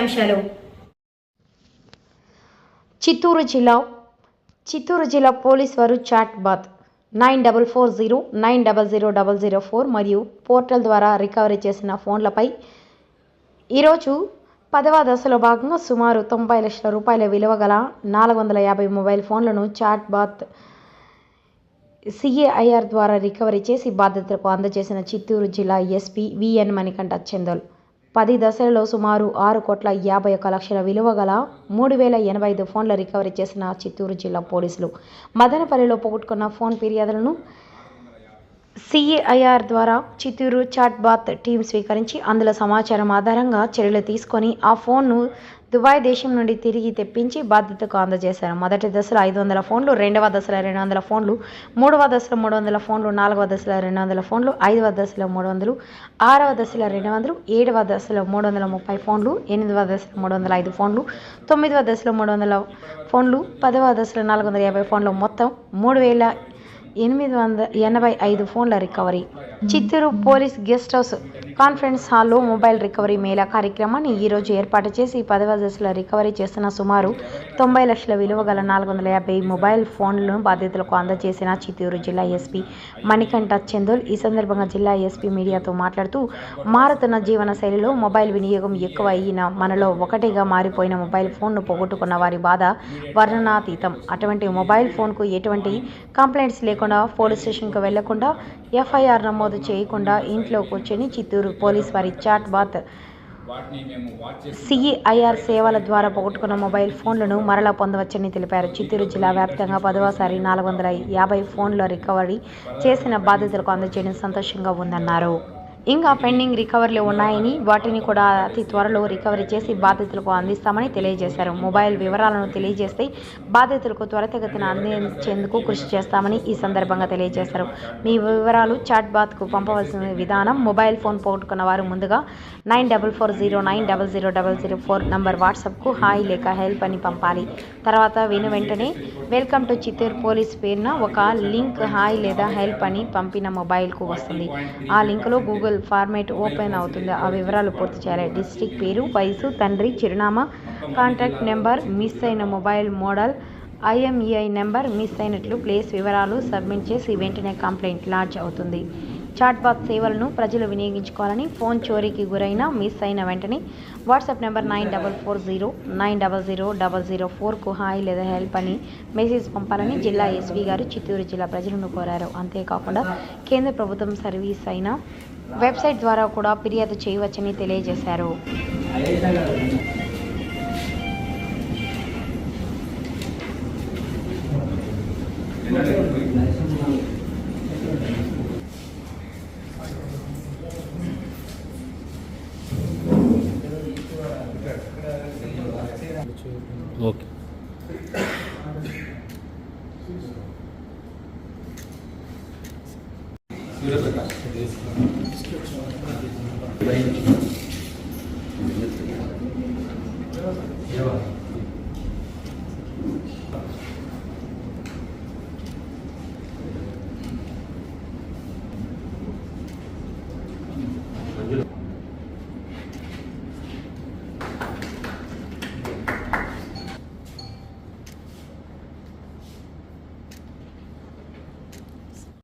ముఖ్యాంశాలు చిత్తూరు జిల్లా చిత్తూరు జిల్లా పోలీస్ వారు chat bot. Nine double four zero nine double zero double zero four మరియు పోర్టల్ ద్వారా రికవరీ చేసిన ఫోన్లపై ఈరోజు పదవ దశలో భాగంగా సుమారు తొంభై లక్షల రూపాయల విలువ గల నాలుగు వందల యాభై మొబైల్ ఫోన్లను చాట్ బాత్ సిఏఐఆర్ ద్వారా రికవరీ చేసి బాధితులకు అందజేసిన చిత్తూరు జిల్లా ఎస్పీ విఎన్ మణికంఠ చందోల్. పది దశలలో సుమారు ఆరు కోట్ల యాభై ఒక్క లక్షల విలువ గల మూడు వేల ఎనభై ఐదు ఫోన్ల రికవరీ చేసిన చిత్తూరు జిల్లా పోలీసులు. మదనపల్లిలో పోగొట్టుకున్న ఫోన్ ఫిర్యాదులను సిఏఐఆర్ ద్వారా చిత్తూరు చాట్ బాత్ టీం స్వీకరించి అందులో సమాచారం ఆధారంగా చర్యలు తీసుకొని ఆ ఫోన్ను దుబాయ్ దేశం నుండి తిరిగి తెప్పించి బాధ్యతకు అందజేశారు. మొదటి దశలో ఐదు వందల ఫోన్లు రెండవ దశలో రెండు వందల ఫోన్లు మూడవ దశలో మూడు వందల ఫోన్లు నాలుగవ దశలో రెండు వందల ఫోన్లు ఐదవ దశలో మూడు వందలు ఆరవ దశలో రెండు వందలు ఏడవ దశలో మూడు వందల ముప్పై ఫోన్లు ఎనిమిదవ దశలో మూడు వందల ఐదు ఫోన్లు తొమ్మిదవ దశలో మూడు వందల ఫోన్లు పదవ దశలో నాలుగు వందల యాభై ఫోన్లు మొత్తం మూడు వేల ఎనిమిది వందల ఎనభై ఐదు ఫోన్ల recovery. Chittoor police guest house conference హాల్లో మొబైల్ రికవరీ మేళా కార్యక్రమాన్ని ఈరోజు ఏర్పాటు చేసి పదవ దశలో రికవరీ చేస్తున్న సుమారు తొంభై లక్షల విలువ గల నాలుగు వందల యాభై మొబైల్ ఫోన్లను బాధితులకు అందజేసిన చిత్తూరు జిల్లా ఎస్పీ మణికంఠ చందోల్. ఈ సందర్భంగా జిల్లా ఎస్పీ మీడియాతో మాట్లాడుతూ మారుతున్న జీవన శైలిలో మొబైల్ వినియోగం ఎక్కువ అయిన మనలో ఒకటిగా మారిపోయిన మొబైల్ ఫోన్ను పోగొట్టుకున్న వారి బాధ వర్ణనాతీతం. అటువంటి మొబైల్ ఫోన్కు ఎటువంటి కంప్లైంట్స్ లేకుండా పోలీస్ స్టేషన్కి వెళ్ళకుండా ఎఫ్ఐఆర్ నమోదు చేయకుండా ఇంట్లో కూర్చొని చిత్తూరు పోలీస్ వారి చాట్ బాత్. సిఈఐఆర్ సేవల ద్వారా పోగొట్టుకున్న మొబైల్ ఫోన్లను మరలా పొందవచ్చని తెలిపారు. చిత్తూరు జిల్లా వ్యాప్తంగా పదవసారి నాలుగు వందల యాభై ఫోన్ల రికవరీ చేసిన బాధితులకు అందజేయడం సంతోషంగా ఉందన్నారు. ఇంకా పెండింగ్ రికవరీలు ఉన్నాయని వాటిని కూడా అతి త్వరలో రికవరీ చేసి బాధితులకు అందిస్తామని తెలియజేశారు. మొబైల్ వివరాలను తెలియజేస్తే బాధితులకు త్వరితగతిన అందించేందుకు కృషి చేస్తామని ఈ సందర్భంగా తెలియజేశారు. మీ వివరాలు చాట్ బాత్కు పంపవలసిన విధానం మొబైల్ ఫోన్ పోగొట్టుకున్న వారు ముందుగా nine double four zero nine double zero double zero four number వాట్సాప్కు hi లేక హెల్ప్ అని పంపాలి. తర్వాత విను వెంటనే వెల్కమ్ టు చిత్తూరు పోలీస్ పేరున ఒక లింక్ హాయ్ లేదా హెల్ప్ అని పంపిన మొబైల్కు వస్తుంది. ఆ లింక్లో గూగుల్ ఫార్మేట్ ఓపెన్ అవుతుంది. ఆ వివరాలు పూర్తి చేయాలి. డిస్ట్రిక్ట్ పేరు వయసు తండ్రి చిరునామా కాంటాక్ట్ నెంబర్ మిస్ అయిన mobile model IMEI number miss అయినట్లు ప్లేస్ వివరాలు సబ్మిట్ చేసి వెంటనే కంప్లైంట్ లాడ్జ్ అవుతుంది. చాట్బాత్ సేవలను ప్రజలు వినియోగించుకోవాలని ఫోన్ చోరీకి గురైన మిస్ అయిన వెంటనే WhatsApp number nine double four zero nine double zero double zero ఫోర్కు హాయ్ లేదా హెల్ప్ అని మెసేజ్ పంపాలని జిల్లా ఎస్పీ గారు చిత్తూరు జిల్లా ప్రజలను కోరారు. అంతేకాకుండా కేంద్ర ప్రభుత్వం సర్వీస్ అయిన వెబ్సైట్ ద్వారా కూడా ఫిర్యాదు చేయవచ్చని తెలియజేశారు. ఓకే. సూర్యప్రకాష్